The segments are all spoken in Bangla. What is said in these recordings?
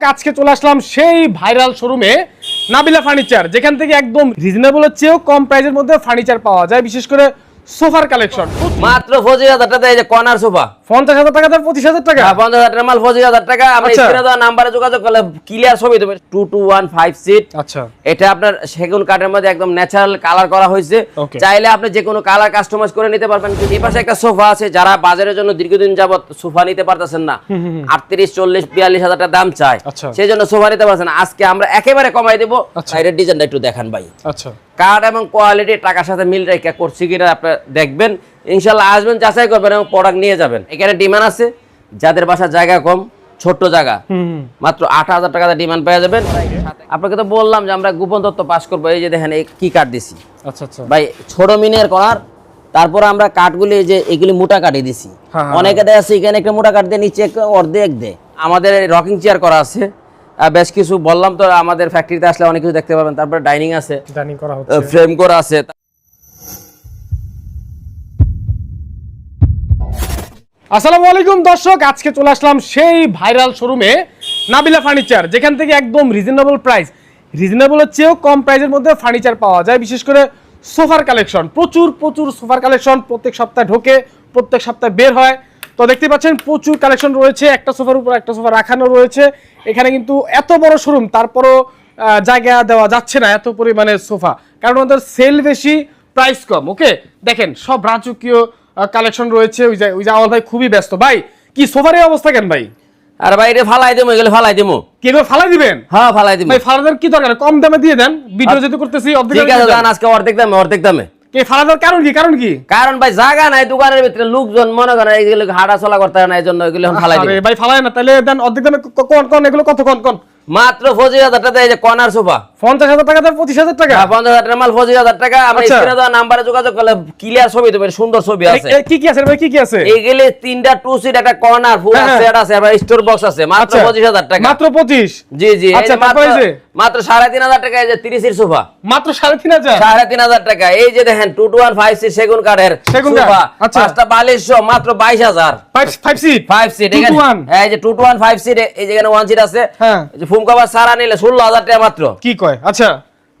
আজকে চলে আসলাম সেই ভাইরাল শোরুমে নাবিলা ফার্নিচার যেখান থেকে একদম রিজনেবলের চেয়েও কম প্রাইসের মধ্যে ফার্নিচার পাওয়া যায়, বিশেষ করে সোফার কালেকশন মাত্র পঁচিশ হাজার টাকা এই যে কর্নার সোফা পঞ্চাশ হাজার টাকা পঁচিশ হাজার টাকা। পঞ্চাশ হাজার টাকা মাল পঁচিশ হাজার টাকা। আমরা আচ্ছা। স্ক্রিনে দেওয়া নাম্বারে যোগাযোগ করলে ক্লিয়ার ছবি দেবে। Two two one five seat আচ্ছা। এটা আপনার সেগুন কাঠের মধ্যে একদম ন্যাচারাল কালার করা হয়েছে। চাইলে আপনি যে কোনো কালার কাস্টমাইজ করে নিতে পারবেন। কিন্তু এই পাশে একটা সোফা আছে যারা বাজারের জন্য দীর্ঘদিন যাবত সোফা নিতে পারতেছেন না। আটত্রিশ চল্লিশ বিয়াল্লিশ হাজার টাকা দাম চায়। আচ্ছা। সেই জন্য সোফা নিতে পারছেন আজকে আমরা একেবারে কমাই দেবো। ডিজাইনটা একটু দেখান ভাই। আচ্ছা। কার্ড এবং কোয়ালিটি টাকার সাথে মিল রেখে করছি কিনা আপনি দেখবেন। ইনশাল্লাহ আসবেন যাচাই করবেন এবং প্রোডাক্ট নিয়ে যাবেন। এখানে ডিমান্ড আছে যাদের বাসার জায়গা কম ছোট্ট জায়গা। মাত্র আট হাজার টাকাতে ডিমান্ড পেয়ে যাবেন। আপনাকে তো বললাম যে আমরা গোপন তত্ত্ব পাস করব এই যে দেখেন এই কি কাঠ দিছি। আচ্ছা আচ্ছা। ভাই ছোট মিনের করার তারপর আমরা কাঠগুলি যে এগুলি মোটা কাটিয়ে দিছি। হ্যাঁ, হ্যাঁ। অনেকে দেখা যাচ্ছে এখানে একটা মোটা কাঠ দিয়ে নিচে অর্ধেক দেয়। আমাদের রকিং চেয়ার করা আছে। বেশ কিছু বললাম তো আমাদের ফ্যাক্টরিতে আসলে অনেক কিছু দেখতে পাবেন। তারপরে ডাইনিং আছে। ফ্রেম করা আছে। আসসালামু আলাইকুম, দর্শক। আজকে চলে আসলাম সেই ভাইরাল শোরুমে নাবিলা ফার্নিচার, যেখান থেকে একদম রিজনেবল প্রাইস রিজনেবলের চেয়েও কম প্রাইসের মধ্যে ফার্নিচার পাওয়া যায়, বিশেষ করে সোফার কালেকশন। প্রচুর প্রচুর সোফার কালেকশন প্রত্যেক সপ্তাহে ঢোকে, প্রত্যেক সপ্তাহে বের হয়। তো দেখতে পাচ্ছেন, প্রচুর কালেকশন রয়েছে, একটা সোফার উপর একটা সোফা রাখানো রয়েছে। এখানে কিন্তু এত বড় শোরুম, তারপরও জায়গা দেওয়া যাচ্ছে না এত পরিমাণে সোফা। কারণ ওদের সেল বেশি প্রাইস কম ওকে দেখেন, সব রাজকীয় কালেকশন রয়েছে ওই যে ওই যে আমার ভাই খুবই ব্যস্ত। ভাই কি সোফার এই অবস্থা কেন ভাই? আর ভাই এটা ফালাই দেবো এগুলো ফালাই দেবো। কি এগুলো ফালাই দিবেন? হ্যাঁ ফালাই দেবো। ভাই ফালাদের কি দরকার? কম দামে দিয়ে দেন। ভিডিও যেহেতু করতেছি অর্ধেক ঠিক আছে দান। আজকে অর্ধেক দামে অর্ধেক দামে। কে ফালাদের কারণ কি? কারণ কি? কারণ ভাই জায়গা নাই দোকানের ভিতরে লোকজন মনে করে এইগুলো হাঁটা চলা করতে হয় না এই জন্য এগুলো ফালাই আরে ভাই ফালাই না তাহলে দেন অর্ধেক দামে কোন কোন এগুলো কত? কোন কোন? মাত্র পঁচিশ হাজার টাকা এই যে কর্নার সোফা। পঞ্চাশ হাজার টাকা দেন পঁচিশ হাজার টাকা? পঞ্চাশ হাজার মাল পঁচিশ হাজার টাকা। আচ্ছা। স্ক্রিনে দেওয়া নাম্বারে যোগাযোগ করলে ক্লিয়ার ছবি দেবে সুন্দর ছবি আছে। কি কি আছে ভাই? কি কি আছে? এইগুলি তিনটা টু সিট একটা কর্নার ফুল হ্যাঁ, হ্যাঁ। সেট আছে আবার স্টোর বক্স আছে। মাত্র আচ্ছা। পঁচিশ হাজার টাকা। মাত্র পঁচিশ? জি জি আচ্ছা, মাত্র মাত্র সাড়ে তিন হাজার টাকা এই যে তিরিশের সোফা মাত্র সাড়ে তিন হাজার? সাড়ে তিন হাজার টাকা। এই যে দেখেন two two one five seat সেগুন কাঠের সেগুন সোফা আচ্ছা। পাঁচটা বালিশ মাত্র বাইশ হাজার। Five seat five seat? এই যে two two one five seat এই যেখানে ওয়ান সিট আছে। হ্যাঁ। ফুম কভার সারা নিলে ষোলো হাজার টাকা মাত্র। কি কয়? আচ্ছা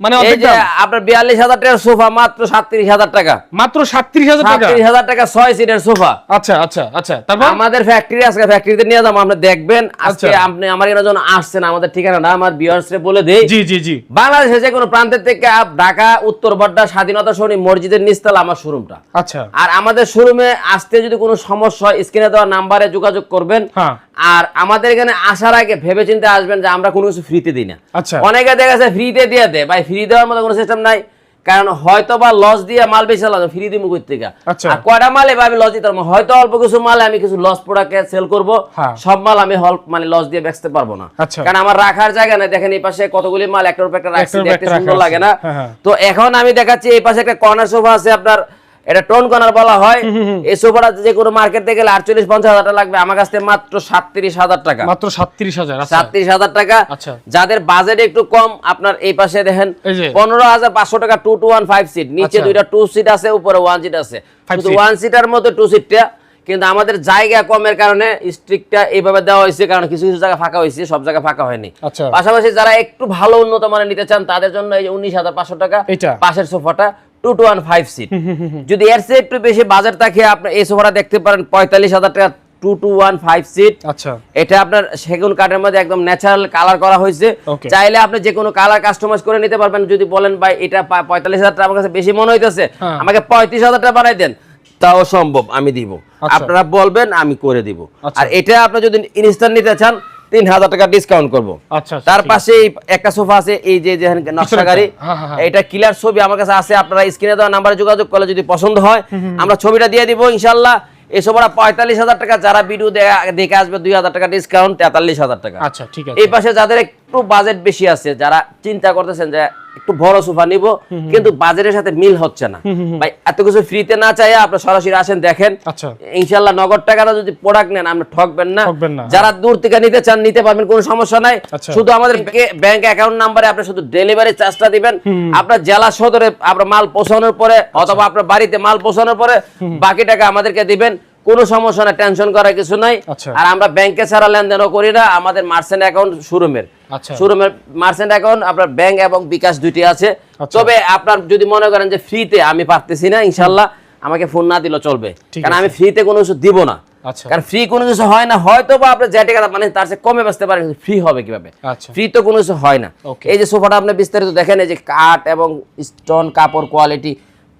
মানে এই অর্ধেক যে দাম আপনার বিয়াল্লিশ হাজার টাকার সোফা মাত্র সাতত্রিশ হাজার টাকা। মাত্র সাতত্রিশ হাজার টাকা? সাতত্রিশ হাজার টাকা ছয় সিটের সোফা। আচ্ছা আচ্ছা আচ্ছা তারপর? আমাদের ফ্যাক্টরি আজকে ফ্যাক্টরিতে নিয়ে যাব আপনি দেখবেন। আজকে। আপনি আমার এখানে যখন আসছেন আমাদের ঠিকানাটা আমার বিয়ার্সরে বলে দেই। জি জি জি। বাংলাদেশে যে কোনো প্রান্তের থেকে ঢাকা উত্তর বড্ডা স্বাধীনতা সরণি মসজিদের নিচতলা আমার শোরুমটা আচ্ছা। আর আমাদের শোরুমে আসতে যদি কোনো সমস্যা হয় স্ক্রিনে দেওয়া নাম্বারে যোগাযোগ করবেন। হ্যাঁ। আর আমাদের এখানে আসার আগে ভেবে চিন্তে আসবেন যে আমরা কোনো কিছু ফ্রিতে দিই না আচ্ছা। অনেকে দেখা যাচ্ছে ফ্রিতে দিয়ে দেয় ভাই ফ্রি দেওয়ার মতো কোনো সিস্টেম নাই কারণ হয়তো বা লস দিয়ে মাল বেশি লাগবে ফ্রি দিব কই থেকে। আর কয়টা মালে বা আমি লস দিতে পারব হয়তো অল্প কিছু মাল আমি কিছু লস প্রোডাক্ট সেল করব। সব মাল আমি হল মানে লস দিয়ে বেচতে পারব না আচ্ছা। কারণ আমার রাখার জায়গা নাই দেখেন এই পাশে কতগুলি মাল একটার উপর একটা রাখছি দেখতে সুন্দর লাগে না হ্যাঁ, হ্যাঁ। তো এখন আমি দেখাচ্ছি এই পাশে একটা কর্নার সোফা আছে আপনার এটা টোন কর্নার বলা হয়। এই সোফাটা যে কোনো মার্কেট থেকে গেলে আটচল্লিশ পঞ্চাশ হাজার টাকা লাগবে। আমার কাছ মাত্র সাতত্রিশ হাজার টাকা। মাত্র সাতত্রিশ হাজার আচ্ছা। সাতত্রিশ হাজার টাকা। আচ্ছা। যাদের বাজেট একটু কম আপনার এই পাশে দেখেন পনেরো হাজার পাঁচশো টাকা two two one five seat নিচে আচ্ছা। দুইটা টু সিট আছে উপরে ওয়ান সিট আছে। ওয়ান সিটার মধ্যে টু সিটটা কিন্তু আমাদের জায়গা কমের কারণে স্ট্রিকটা এইভাবে দেওয়া হয়েছে কারণ কিছু কিছু জায়গা ফাঁকা হয়েছে সব জায়গা ফাঁকা হয়নি। পাশাপাশি যারা একটু ভালো উন্নত মানের নিতে চান তাদের জন্য এই উনিশ হাজার পাঁচশো টাকা? পাশের সোফাটা। Two two one five seat যদি এর চেয়ে একটু বেশি বাজার থাকে আপনি এই সোফাটা দেখতে পারেন পঁয়তাল্লিশ হাজার টাকা two two one five seat আচ্ছা। এটা আপনার সেগুন কাঠের মধ্যে একদম ন্যাচারাল কালার করা হয়েছে। চাইলে আপনি যে কোনো কালার কাস্টমাইজ করে নিতে পারবেন। যদি বলেন ভাই এটা পঁয়তাল্লিশ হাজার টাকা আমার কাছে বেশি মনে হইতেছে হ্যাঁ। আমাকে পঁয়ত্রিশ হাজার টাকা বানাই দেন তাও সম্ভব আমি দিব। আচ্ছা। আপনারা বলবেন আমি করে দিব। আচ্ছা। আর এটা আপনি যদি ইনস্ট্যান্ট নিতে চান তিন হাজার টাকা ডিসকাউন্ট করব। আচ্ছা আচ্ছা, তার পাশে একটা সোফা আছে এই যে নকশা গাড়ি হ্যাঁ, হ্যাঁ, হ্যাঁ। এটা ক্লিয়ার ছবি আমার কাছে আছে আপনারা স্ক্রিনে দেওয়া নাম্বারে যোগাযোগ করলে যদি পছন্দ হয় আমরা ছবিটা দিয়ে দিব ইনশাল্লাহ এই সোফাটা পঁয়তাল্লিশ হাজার টাকা যারা ভিডিও দেখে আসবে দুই হাজার টাকা ডিসকাউন্ট তেতাল্লিশ হাজার টাকা। আচ্ছা ঠিক আছে। এই পাশে যাদের একটু বাজেট বেশি আছে যারা চিন্তা করতেছেন যে একটু বড় সোফা নিব কিন্তু বাজারের সাথে মিল হচ্ছে না। ভাই এত কিছু ফ্রিতে না চাই আপনি সরাসরি আসেন দেখেন। আচ্ছা। ইনশাল্লাহ নগদ টাকাটা যদি প্রোডাক্ট নেন আপনি ঠকবেন না। যারা দূর থেকে নিতে চান নিতে পারবেন কোনো সমস্যা নাই। আচ্ছা। শুধু আমাদের ব্যাংক অ্যাকাউন্ট নাম্বারে আপনি শুধু ডেলিভারি চার্জটা দিবেন। আপনার জেলা সদরে আপনার মাল পৌঁছানোর পরে অথবা আপনার বাড়িতে মাল পৌঁছানোর পরে বাকি টাকা আমাদেরকে দিবেন। কোনো সমস্যা না টেনশন করার কিছু নাই। আচ্ছা। আর আমরা ব্যাংকে ছাড়া লেনদেনও করি না আমাদের মার্চেন্ট অ্যাকাউন্ট শোরুমের আচ্ছা। শোরুমের মার্চেন্ট অ্যাকাউন্ট আপনার ব্যাংক এবং বিকাশ দুইটি আছে। আচ্ছা। তবে আপনার যদি মনে করেন যে ফ্রিতে আমি পারতেছি না ইনশাল্লাহ আমাকে ফোন না দিলেও চলবে। কারণ আমি ফ্রিতে কোনো কিছু দিব না। আচ্ছা। কারণ ফ্রি কোনো কিছু হয় না হয়তো বা আপনি যে টাকা মানে তার চেয়ে কমে বেচতে পারেন ফ্রি হবে কীভাবে? আচ্ছা। ফ্রি তো কোনো কিছু হয় না। এই যে সোফাটা আপনি বিস্তারিত দেখেন এই যে কাঠ এবং স্টোন কাপড় কোয়ালিটি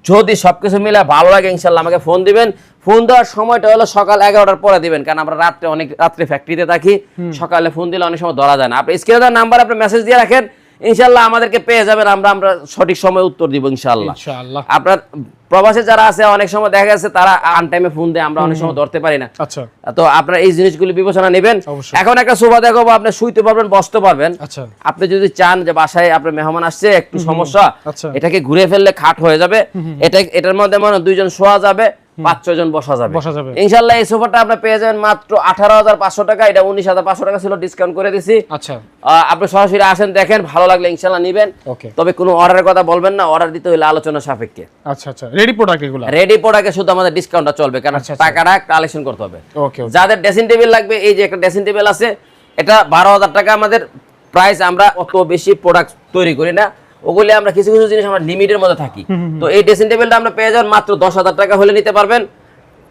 যদি সবকিছু মিলে ভালো লাগে ইনশাল্লাহ আমাকে ফোন দিবেন। ফোন দেওয়ার সময়টা হলো সকাল এগারোটার পরে দিবেন কারণ আমরা রাত্রে অনেক রাত্রে ফ্যাক্টরিতে থাকি সকালে ফোন দিলে অনেক সময় ধরা যায় না। আপনি স্ক্রিনে দেওয়ার নাম্বার আপনি মেসেজ দিয়ে রাখেন ইনশাল্লাহ আমাদেরকে পেয়ে যাবেন আমরা আমরা সঠিক সময় উত্তর দিব ইনশাল্লাহ আপনার প্রবাসে যারা আছে অনেক সময় দেখা গেছে তারা আন টাইমে ফোন দেয় আমরা অনেক সময় ধরতে পারি না। আচ্ছা। তো আপনারা এই জিনিসগুলো বিবেচনা নেবেন। এখন একটা সোফা দেখাবো আপনি শুইতে পারবেন বসতে পারবেন। আচ্ছা। আপনি যদি চান যে বাসায় আপনার মেহমান আসছে একটু সমস্যা আচ্ছা। এটাকে ঘুরে ফেললে খাট হয়ে যাবে। এটা এটার মধ্যে মনে দুইজন শোয়া যাবে। পাঁচ ছয় জন বসা যাবে। বসা যাবে। ইনশাল্লাহ এই সোফাটা আপনি পেয়ে যাবেন মাত্র আঠারো হাজার পাঁচশো টাকা। এটা উনিশ হাজার পাঁচশো টাকা ছিল ডিসকাউন্ট করে দিছি। আচ্ছা। আপনি সরাসরি আসেন দেখেন ভালো লাগলে ইনশাল্লাহ নিবেন। তবে কোনো অর্ডারের কথা বলবেন না অর্ডার দিতে হলে আলোচনা সাপেক্ষে। আচ্ছা আচ্ছা। রেডি প্রোডাক্ট এগুলো? রেডি প্রোডাক্টে শুধু আমাদের ডিসকাউন্টটা চলবে কারণ আচ্ছা, আচ্ছা। টাকাটা কালেকশন করতে হবে। যাদের ড্রেসিং টেবিল লাগবে এই যে একটা ড্রেসিং টেবিল আছে এটা বারো হাজার টাকা আমাদের প্রাইস আমরা অত বেশি প্রোডাক্ট তৈরি করি না। ওগুলি আমরা কিছু কিছু জিনিস আমরা লিমিটের মধ্যে থাকি। তো এই ড্রেসিং টেবিলটা আমরা পেয়ে যাবেন মাত্র দশ হাজার টাকা হলে নিতে পারবেন।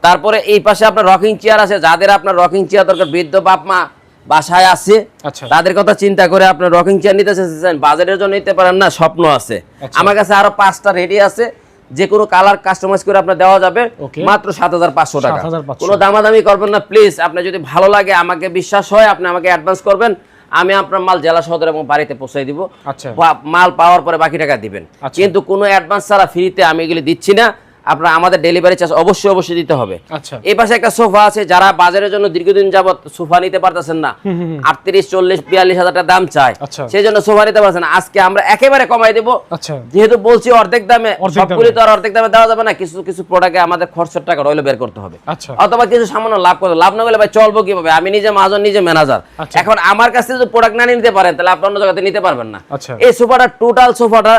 তারপরে এই পাশে আপনার রকিং চেয়ার আছে যাদের আপনার রকিং চেয়ার দরকার বৃদ্ধ বাপ মা বাসায় আছে আচ্ছা। তাদের কথা চিন্তা করে আপনার রকিং চেয়ার নিতে চাইছেন বাজারের জন্য নিতে পারেন না স্বপ্ন আছে। আচ্ছা। আমার কাছে আরও পাঁচটা রেডি আছে যে কোনো কালার কাস্টমাইজ করে আপনার দেওয়া যাবে মাত্র সাত হাজার পাঁচশো টাকা। 7,500 কোনো দামাদামি করবেন না প্লিজ আপনি যদি ভালো লাগে আমাকে বিশ্বাস হয় আপনি আমাকে অ্যাডভান্স করবেন। আমি আপনার মাল জেলা সদর এবং বাড়িতে পৌঁছে দিব। আচ্ছা। মাল পাওয়ার পরে বাকি টাকা দিবেন। আচ্ছা। কিন্তু কোনো অ্যাডভান্স ছাড়া ফ্রিতে আমি এগুলি দিচ্ছি না। আপনার আমাদের ডেলিভারি চার্জ অবশ্যই অবশ্যই দিতে হবে। আচ্ছা। এই পাশে একটা সোফা আছে যারা বাজারের জন্য দীর্ঘদিন যাবত সোফা নিতে পারতেছেন না আটত্রিশ চল্লিশ বিয়াল্লিশ হাজার টাকা দাম চায়। আচ্ছা। সেই জন্য সোফা নিতে পারছেন আজকে আমরা একেবারে কমাই দেবো। আচ্ছা। যেহেতু বলছি অর্ধেক দামে সবগুলি তো আর অর্ধেক দামে দেওয়া যাবে না। কিছু কিছু প্রোডাক্টে আমাদের খরচের টাকা রইলে বের করতে হবে। আচ্ছা। অথবা কিছু সামান্য লাভ করতে লাভ না করলে ভাই চলবো কীভাবে? আমি নিজে মাজন নিজে ম্যানেজার। এখন আমার কাছে যদি প্রোডাক্ট না নিতে পারেন তাহলে আপনি অন্য জায়গাতে নিতে পারবেন না। এই সোফাটা টোটাল সোফাটা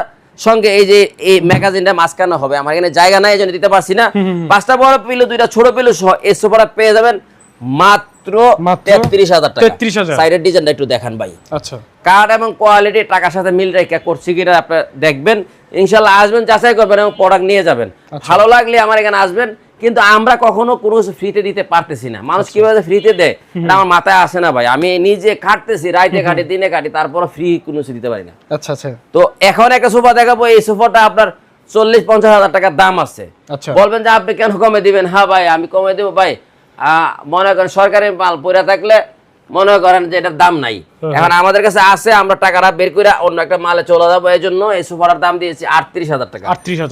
সঙ্গে এই যে এই ম্যাগাজিনটা মাঝখানে হবে। আমার এখানে জায়গা নাই এই দিতে পারছি না। পাঁচটা বড় পিলো দুইটা ছোট পিলো সহ এই সোফাটা পেয়ে যাবেন মাত্র তেত্রিশ হাজার টাকা। 33,000 সাইডের ডিজাইনটা একটু দেখান ভাই। আচ্ছা। কার্ড এবং কোয়ালিটি টাকার সাথে মিল রেখে করছি কিনা আপনি দেখবেন। ইনশাল্লাহ আসবেন যাচাই করবেন এবং প্রোডাক্ট নিয়ে যাবেন। আচ্ছা। ভালো লাগলে আমার এখানে আসবেন। কিন্তু আমরা কখনো কোনো কিছু ফ্রিতে দিতে পারতেছি না। মানুষ আচ্ছা। কীভাবে ফ্রিতে দেয়? এটা আমার মাথায় আসে না ভাই। আমি নিজে খাটতেছি রাইতে খাটি দিনে খাটি তারপর ফ্রি কোনো কিছু দিতে পারি না। আচ্ছা আচ্ছা। তো এখন একটা সোফা দেখাবো এই সোফাটা আপনার চল্লিশ পঞ্চাশ হাজার টাকার দাম আছে। আচ্ছা। বলবেন যে আপনি কেন কমে দিবেন? হ্যাঁ ভাই আমি কমে দেবো ভাই। আহ, মনে করেন সরকারি মাল পড়ে থাকলে মনে করেন যে এটার দাম নাই। এখন আমাদের কাছে আছে আমরা টাকাটা বের করে অন্য একটা মালে চলে যাব এই জন্য এই সোফাটার দাম দিয়েছি আটত্রিশ হাজার টাকা।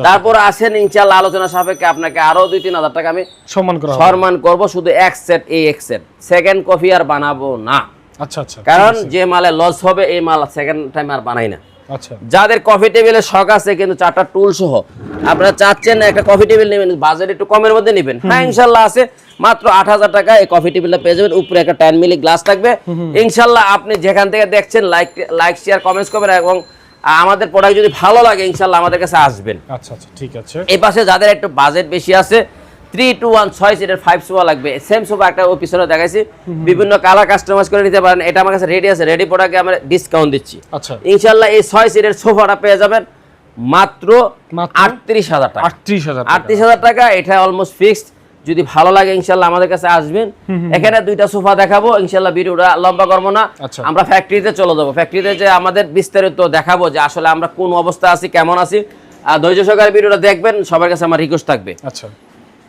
তারপর আসেন ইনশাল্লাহ আলোচনা সাপেক্ষে আপনাকে আরও দুই তিন হাজার টাকা আমি সম্মান সম্মান করব শুধু এক সেট এই এক সেট সেকেন্ড কপি আর বানাবো না। আচ্ছা আচ্ছা কারণ যে মালে লস হবে এই মাল সেকেন্ড টাইম আর বানাই না। যাদের কফি টেবিলের শখ আছে কিন্তু চারটা টুল সহ আপনারা চাচ্ছেন একটা কফি টেবিল নেবেন বাজারে একটু কমের মধ্যে নেবেন। হ্যাঁ ইনশাল্লাহ আছে মাত্র আট হাজার টাকা এই কফি টেবিলটা পেয়ে যাবেন উপরে একটা টেন মিলি গ্লাস থাকবে। ইনশাল্লাহ আপনি যেখান থেকে দেখছেন লাইক লাইক শেয়ার কমেন্টস করবেন এবং আমাদের প্রোডাক্ট যদি ভালো লাগে ইনশাল্লাহ আমাদের কাছে আসবেন। আচ্ছা আচ্ছা ঠিক আছে। এই পাশে যাদের একটু বাজেট বেশি আছে থ্রি টু ওয়ান ছয় সিটের ফাইভ সোফা লাগবে। সেম সোফা একটা ওই পিছনে দেখাইছি। বিভিন্ন কালার কাস্টমাইজ করে নিতে পারেন। এটা আমার কাছে রেডি আছে। রেডি প্রোডাক্টে আমরা ডিসকাউন্ট দিচ্ছি। আচ্ছা। ইনশাল্লাহ এই ছয় সিটের সোফাটা পেয়ে যাবেন মাত্র মাত্র আটত্রিশ হাজার টাকা। আটত্রিশ হাজার আটত্রিশ হাজার টাকা এটা অলমোস্ট ফিক্সড যদি ভালো লাগে ইনশাল্লাহ আমাদের কাছে আসবেন। এখানে দুইটা সোফা দেখাবো। ইনশাল্লাহ ভিডিওটা লম্বা করব না। আচ্ছা। আমরা ফ্যাক্টরিতে চলে যাব। ফ্যাক্টরিতে যে আমাদের বিস্তারিত দেখাবো যে আসলে আমরা কোন অবস্থা আছি কেমন আছি। আর ধৈর্য সহকারে ভিডিওটা দেখবেন। সবার কাছে আমার রিকোয়েস্ট থাকবে। আচ্ছা।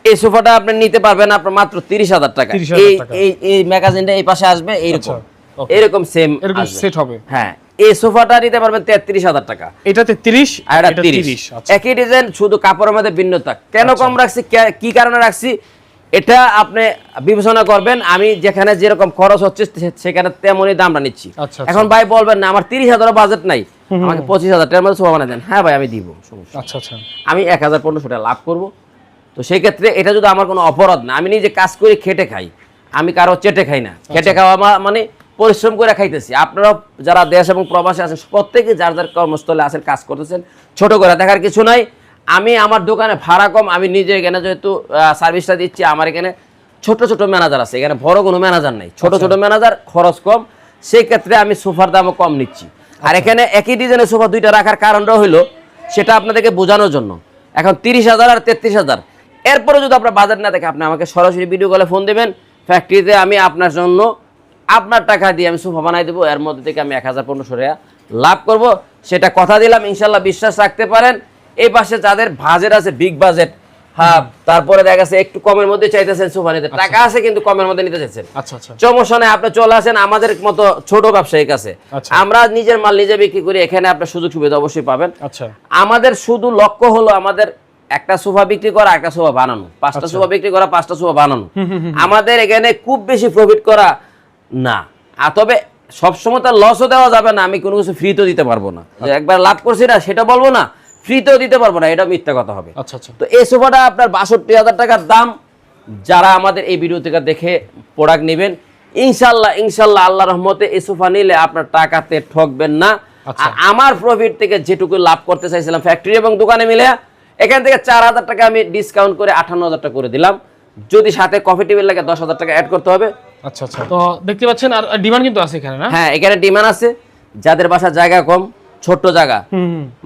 এই সোফাটা আপনি নিতে পারবেন আপনার মাত্র তিরিশ হাজার টাকা। এই এই ম্যাগাজিনটা এই পাশে আসবে এইরকম। আচ্ছা, এরকম সেম এরকম সেট হবে। হ্যাঁ এই সোফাটা নিতে পারবেন তেত্রিশ হাজার টাকা। এটাতে তিরিশ আর এটা এটা তিরিশ। আচ্ছা। একই ডিজাইন শুধু কাপড়ের মধ্যে ভিন্নতা। কেন কম রাখছি? কি কারণে রাখছি? এটা আপনি বিবেচনা করবেন আমি যেখানে যেরকম খরচ হচ্ছে সেখানে তেমনই দামটা নিচ্ছি। আচ্ছা, এখন ভাই বলবেন না আমার তিরিশ হাজার বাজেট নাই। আমাকে পঁচিশ হাজার টাকার মধ্যে সোফা বানিয়ে দেন। হ্যাঁ ভাই আমি দিব সমস্যা আচ্ছা আচ্ছা। আমি এক হাজার পনেরোশো টাকা লাভ করব। তো সেই ক্ষেত্রে এটা যদি আমার কোনো অপরাধ না আমি নিজে কাজ করে খেটে খাই আমি কারও চেটে খাই না। খেটে খাওয়া মানে পরিশ্রম করে খাইতেছি। আপনারা যারা দেশ এবং প্রবাসে আছেন প্রত্যেকে যার যার কর্মস্থলে আছেন কাজ করতেছেন ছোট করে দেখার কিছু নাই। আমি আমার দোকানে ভাড়া কম আমি নিজে এখানে যেহেতু সার্ভিসটা দিচ্ছি আমার এখানে ছোট ছোট ম্যানেজার আছে। এখানে বড় কোনো ম্যানেজার নেই। ছোট ছোট ম্যানেজার খরচ কম। সেই ক্ষেত্রে আমি সোফার দামও কম নিচ্ছি। আর এখানে একই ডিজাইনের সোফা দুইটা রাখার কারণটা হলো সেটা আপনাদেরকে বোঝানোর জন্য। এখন তিরিশ হাজার আর তেত্রিশ হাজার। এরপরে যদি আপনার বাজার না থাকে আপনি আমাকে সরাসরি ভিডিও কলে ফোন দেবেন। ফ্যাক্টরিতে আমি আপনার জন্য আপনার টাকা দিয়ে আমি সোফা বানাই দেবো। এর মধ্যে থেকে আমি এক হাজার পনেরোশো টাকা লাভ করব। সেটা কথা দিলাম ইনশাল্লাহ বিশ্বাস রাখতে পারেন। এই পাশে যাদের বাজেট আছে বিগ বাজেট হ্যাঁ তারপরে দেখা গেছে একটু কমের মধ্যে চাইতেছেন সোফা নিতে। টাকা আছে কিন্তু কমের মধ্যে নিতে চাইছেন। আচ্ছা আচ্ছা। সমস্যা নেই আপনি চলে আসেন আমাদের মতো ছোট ব্যবসায়ীর কাছে আচ্ছা। আমরা নিজের মাল নিজে বিক্রি করি এখানে আপনার সুযোগ সুবিধা অবশ্যই পাবেন। আচ্ছা। আমাদের শুধু লক্ষ্য হলো আমাদের একটা সোফা বিক্রি করা একটা সোফা বানানো। পাঁচটা সোফা বিক্রি করা পাঁচটা সোফা বানানো। আমাদের এখানে খুব বেশি প্রফিট করা না। আর তবে সবসময় তার লসও দেওয়া যাবে না আমি কোনো কিছু ফ্রিতেও দিতে পারব না। একবার লাভ করছি না সেটা বলব না ফ্রিতেও দিতে পারব না এটা মিথ্যা কথা হবে। আচ্ছা আচ্ছা। তো এই সোফাটা আপনার বাষট্টি হাজার টাকার দাম। যারা আমাদের এই ভিডিও থেকে দেখে প্রোডাক্ট নেবেন ইনশাল্লাহ ইনশাল্লাহ আল্লাহ রহমতে এই সোফা নিলে আপনার টাকাতে ঠকবেন না। আচ্ছা। আর আমার প্রফিট থেকে যেটুকু লাভ করতে চাইছিলাম ফ্যাক্টরি এবং দোকানে মিলে এখান থেকে চার হাজার টাকা আমি ডিসকাউন্ট করে আঠান্ন হাজার টাকা করে দিলাম। যদি সাথে কফি টেবিল লাগে দশ হাজার টাকা অ্যাড করতে হবে। আচ্ছা আচ্ছা। তো দেখতে পাচ্ছেন আর ডিমান্ড কিন্তু আছে এখানে না? হ্যাঁ এখানে ডিমান্ড আছে। যাদের বাসার জায়গা কম ছোট্ট জায়গা।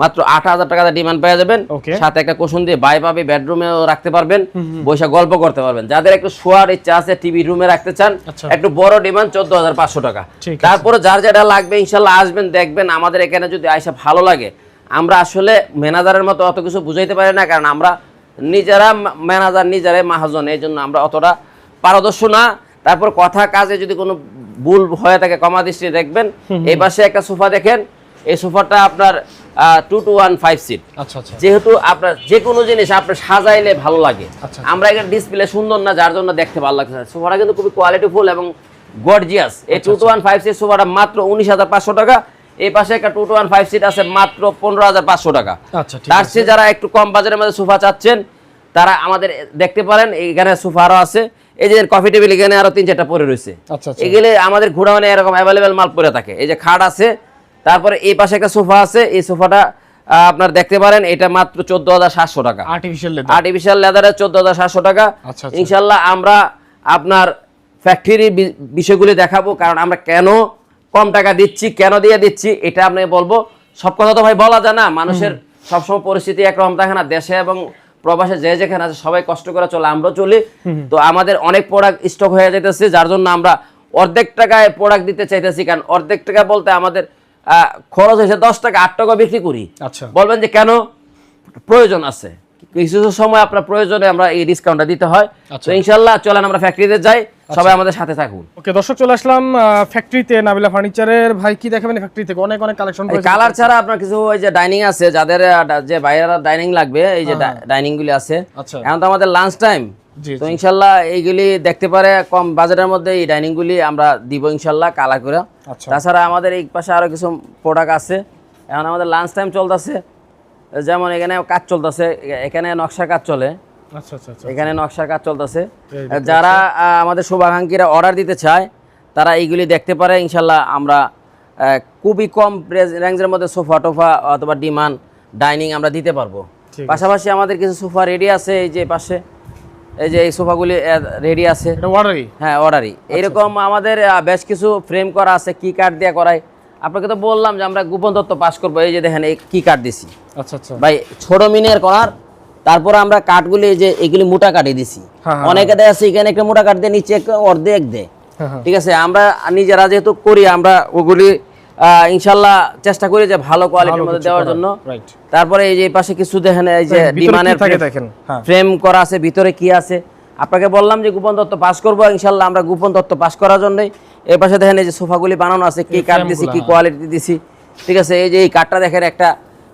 মাত্র আট হাজার টাকা ডিমান্ড পেয়ে যাবেন। সাথে একটা কোশন দিয়ে বাই পাবে বেডরুমেও রাখতে পারবেন। বসে গল্প করতে পারবেন। যাদের একটু শোয়ার ইচ্ছা আছে টিভি রুমে রাখতে চান আচ্ছা। একটু বড় ডিমান্ড চোদ্দ হাজার পাঁচশো টাকা। তারপরে যার যেটা লাগবে ইনশাল্লাহ আসবেন দেখবেন। আমাদের এখানে যদি আইসা ভালো লাগে আমরা আসলে ম্যানেজারের মতো অত কিছু বুঝাইতে পারি না কারণ আমরা নিজেরা ম্যানেজার নিজেরাই মাহাজন এই জন্য আমরা অতটা পারদর্শ না। তারপর কথা কাজে যদি কোনো ভুল হয়ে থাকে কমা দৃষ্টি দেখবেন। এই পাশে একটা সোফা দেখেন এই সোফাটা আপনার two two one five seat আচ্ছা আচ্ছা। যেহেতু আপনার যে কোনো জিনিস আপনার সাজাইলে ভালো লাগে। আচ্ছা। আমরা এখানে ডিসপ্লে সুন্দর না যার জন্য দেখতে ভালো লাগছে সোফাটা কিন্তু খুবই কোয়ালিটিফুল এবং গর্জিয়াস এই আচ্ছা, two two one five seat সোফাটা মাত্র উনিশ হাজার পাঁচশো টাকা। এই পাশে একটা two two one five seat আছে মাত্র পনেরো হাজার পাঁচশো টাকা। আচ্ছা তার চেয়ে যারা একটু কম বাজারের মধ্যে সোফা চাচ্ছেন তারা আমাদের দেখতে পারেন এখানে সোফা আরও আছে। এই যে কফি টেবিল এখানে আরও তিন চারটা পরে রয়েছে। আচ্ছা আচ্ছা। এগুলি আমাদের ঘোড়াওয়ানে এরকম অ্যাভেলেবেল মাল পরে থাকে। এই যে খাট আছে তারপরে এই পাশে একটা সোফা আছে। এই সোফাটা আপনার দেখতে পারেন এটা মাত্র চোদ্দ হাজার সাতশো টাকা। আর্টিফিশিয়াল লেদার আর্টিফিশিয়াল লেদারে চোদ্দ হাজার সাতশো টাকা। ইনশাল্লাহ আমরা আপনার ফ্যাক্টরির বিষয়গুলি দেখাবো কারণ আমরা কেন কম টাকা দিচ্ছি কেন দিয়ে দিচ্ছি এটা আপনি বলব। সব কথা তো ভাই বলা যায় না মানুষের সবসময় পরিস্থিতি একরকম থাকে না দেশে এবং প্রবাসে যে যেখানে আছে সবাই কষ্ট করে চলে আমরাও চলি। তো আমাদের অনেক প্রোডাক্ট স্টক হয়ে যেতেছে যার জন্য আমরা অর্ধেক টাকায় প্রোডাক্ট দিতে চাইতেছি কারণ অর্ধেক টাকা বলতে আমাদের আহ, খরচ হয়েছে দশ টাকা আট টাকা বিক্রি করি। আচ্ছা। বলবেন যে কেন? প্রয়োজন আছে। কিছু কিছু সময় আপনার প্রয়োজনে আমরা এই ডিসকাউন্টটা দিতে হয়। আচ্ছা। তো ইনশাল্লাহ চলেন আমরা ফ্যাক্টরিতে যাই। সবাই আমাদের সাথে থাকুন। ওকে দর্শক চলে আসলাম ফ্যাক্টরিতে নাবিলা ফার্নিচারের। ভাই কি দেখাবেন ফ্যাক্টরি থেকে অনেক অনেক কালেকশন এই কালার ছাড়া আপনার কিছু ওই যে ডাইনিং আছে যাদের যে বাইরের ডাইনিং লাগবে এই যে ডাইনিং গুলি আছে। আচ্ছা। এখন তো আমাদের লাঞ্চ টাইম তো ইনশাল্লাহ এইগুলি দেখতে পারে কম বাজেটের মধ্যে এই ডাইনিং গুলি আমরা দিব ইনশাল্লাহ কালার করে। আচ্ছা। তাছাড়া আমাদের এই পাশে আরও কিছু প্রোডাক্ট আছে। এখন আমাদের লাঞ্চ টাইম চলতেছে। যেমন এখানে কাজ চলতেছে এখানে নকশার কাজ চলে। আচ্ছা আচ্ছা আচ্ছা এখানে নকশার কাজ চলতেছে। যারা আমাদের শুভাকাঙ্ক্ষীরা অর্ডার দিতে চায় তারা এইগুলি দেখতে পারে। ইনশাল্লাহ আমরা খুবই কম রেঞ্জের মধ্যে সোফা টোফা অথবা ডিমান্ড ডাইনিং আমরা দিতে পারব। পাশাপাশি আমাদের কিছু সোফা রেডি আছে এই যে পাশে এই যে এই সোফাগুলি রেডি আছে। হ্যাঁ অর্ডারই এরকম আমাদের বেশ কিছু ফ্রেম করা আছে কি কার্ড দিয়ে করাই আপনাকে তো বললাম যে আমরা গোপন তত্ত্ব পাস করব। এই যে দেখেন এই কি কার্ড দিছি। আচ্ছা আচ্ছা। ভাই ছোট মিনের করার তারপরে আমরা কাঠগুলি এই যে এগুলি মোটা কাঠে দিছি। হ্যাঁ, হ্যাঁ, অনেকে দেয় আছে এখানে একটা মোটা কাঠ দিয়ে নিচে অর্ধেক দেয়। হ্যাঁ হ্যাঁ। ঠিক আছে আমরা নিজেরা যেহেতু করি আমরা ওগুলি ইনশাল্লাহ চেষ্টা করি যে ভালো কোয়ালিটির মধ্যে দেওয়ার জন্য। তারপরে এই যে পাশে কিছু দেখেন এই যে বিমানের হ্যাঁ। ফ্রেম করা আছে ভিতরে কি আছে। আপনাকে বললাম যে গোপন তত্ত্ব পাস করব ইনশাল্লাহ আমরা গোপন তত্ত্ব পাস করার জন্যই। এই পাশে দেখেন এই যে সোফাগুলি বানানো আছে কি কাঠ দিছি কি কোয়ালিটি দিছি। ঠিক আছে এই যে এই কাঠটা দেখেন একটা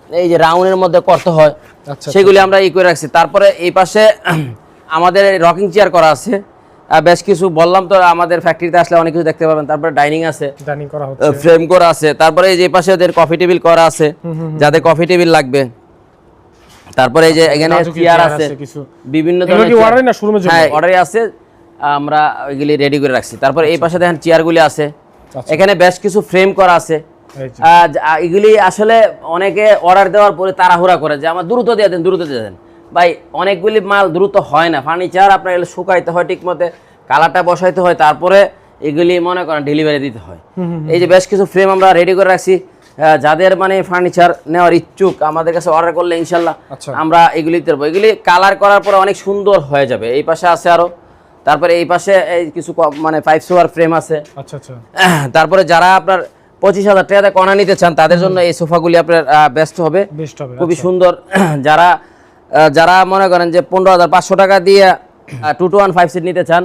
এই যে রাউন্ডের মধ্যে করতে হয় আচ্ছা সেগুলি আমরা ই করে রাখছি। তারপরে এই পাশে আমাদের রকিং চেয়ার করা আছে। বেশ কিছু বললাম তো আমাদের ফ্যাক্টরিতে আসলে অনেক কিছু দেখতে পাবেন। তারপরে ডাইনিং আছে ডাইনিং করা হচ্ছে। ফ্রেম করা আছে। তারপরে এই যে পাশে ওদের কফি টেবিল করা আছে যাদের কফি টেবিল লাগবে। তারপরে এই যে এখানে চেয়ার আছে। কিছু। বিভিন্ন ধরনের কি না showroom-এর হ্যাঁ অর্ডারে আছে। আমরা ওইগুলি রেডি করে রাখছি। তারপর এই পাশে দেখেন চেয়ারগুলি আছে। আচ্ছা। এখানে বেশ কিছু ফ্রেম করা আছে। এগুলি আসলে অনেকে অর্ডার দেওয়ার পরে তাড়াহুড়া করে যে আমার দ্রুত দিয়ে দেন দ্রুত দিয়ে দেন। ভাই অনেকগুলি মাল দ্রুত হয় না। ফার্নিচার আপনার এগুলো শুকাইতে হয় ঠিক মতে কালারটা বসাইতে হয় তারপরে এগুলি মনে করেন ডেলিভারি দিতে হয়। এই যে বেশ কিছু ফ্রেম আমরা রেডি করে রাখছি। যাদের মানে ফার্নিচার নেওয়ার ইচ্ছুক আমাদের কাছে অর্ডার করলে ইনশাল্লাহ আচ্ছা। আমরা এগুলি পারব এগুলি কালার করার পরে অনেক সুন্দর হয়ে যাবে। এই পাশে আছে আরও। তারপরে এই পাশে এই কিছু মানে ফাইভ সোয়ার ফ্রেম আছে। আচ্ছা আচ্ছা। তারপরে যারা আপনার পঁচিশ হাজার টাকাতে কণা নিতে চান তাদের জন্য এই সোফাগুলি আপনার ব্যস্ত হবে। খুবই সুন্দর। যারা যারা মনে করেন যে পনেরো হাজার পাঁচশো টাকা দিয়ে two two one five seat নিতে চান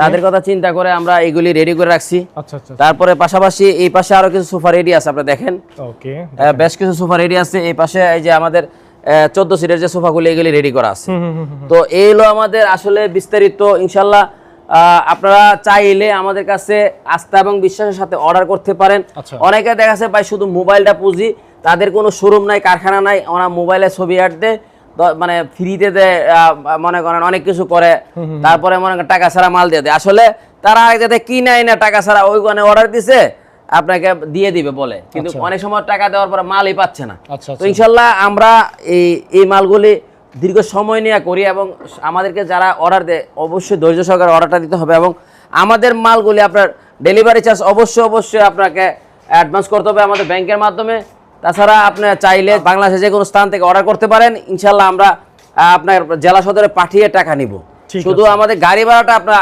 তাদের কথা চিন্তা করে আমরা এগুলি রেডি করে রাখছি। আচ্ছা আচ্ছা তারপরে পাশাপাশি এই পাশে আরও কিছু সোফা রেডি আছে আপনারা দেখেন। বেশ কিছু সোফা রেডি আছে। এই পাশে এই যে আমাদের চোদ্দ সিটের যে সোফাগুলি এগুলি রেডি করা আছে। তো এই হলো আমাদের আসলে বিস্তারিত। ইনশাল্লাহ আপনারা চাইলে আমাদের কাছে আস্থা এবং বিশ্বাসের সাথে অর্ডার করতে পারেন। আচ্ছা। অনেকে দেখা যাচ্ছে ভাই শুধু মোবাইলটা পুঁজি তাদের কোনো শোরুম নাই কারখানা নাই ওরা মোবাইলে ছবি আট দেয় মানে ফ্রিতে দেয় মনে করেন অনেক কিছু করে তারপরে মনে করেন টাকা ছাড়া মাল দিয়ে দেয়। আসলে তারা আগে যাতে কিনাই না টাকা ছাড়া ওইখানে অর্ডার দিছে আপনাকে দিয়ে দিবে বলে। কিন্তু অনেক সময় টাকা দেওয়ার পরে মালই পাচ্ছে না। আচ্ছা তো ইনশাল্লাহ আমরা এই এই মালগুলি দীর্ঘ সময় নিয়ে করি এবং আমাদেরকে যারা অর্ডার দেয় অবশ্যই ধৈর্য সহকারে অর্ডারটা দিতে হবে এবং আমাদের মালগুলি আপনার ডেলিভারি চার্জ অবশ্যই অবশ্যই আপনাকে অ্যাডভান্স করতে হবে আমাদের ব্যাংকের মাধ্যমে। তাছাড়া আপনি চাইলে বাংলাদেশে যে কোনো স্থান থেকে অর্ডার করতে পারেন। ইনশাল্লাহ আমরা আপনার জেলা সদরে পাঠিয়ে টাকা নিব। শুধু আমাদের গাড়ি ভাড়াটা আপনার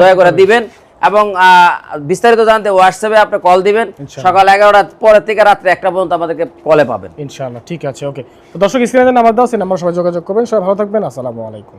দয়া করে দিবেন। এবং বিস্তারিত জানতে হোয়াটসঅ্যাপে আপনি কল দিবেন। সকাল এগারোটার পরে থেকে রাত্রে একটা পর্যন্ত আমাদেরকে কলে পাবেন। ইনশাআল্লাহ ঠিক আছে ওকে তো দর্শক স্ক্রিনে নাম্বার দাও সেই নাম্বার সবাই যোগাযোগ করবেন। সবাই ভালো থাকবেন আসসালামু আলাইকুম।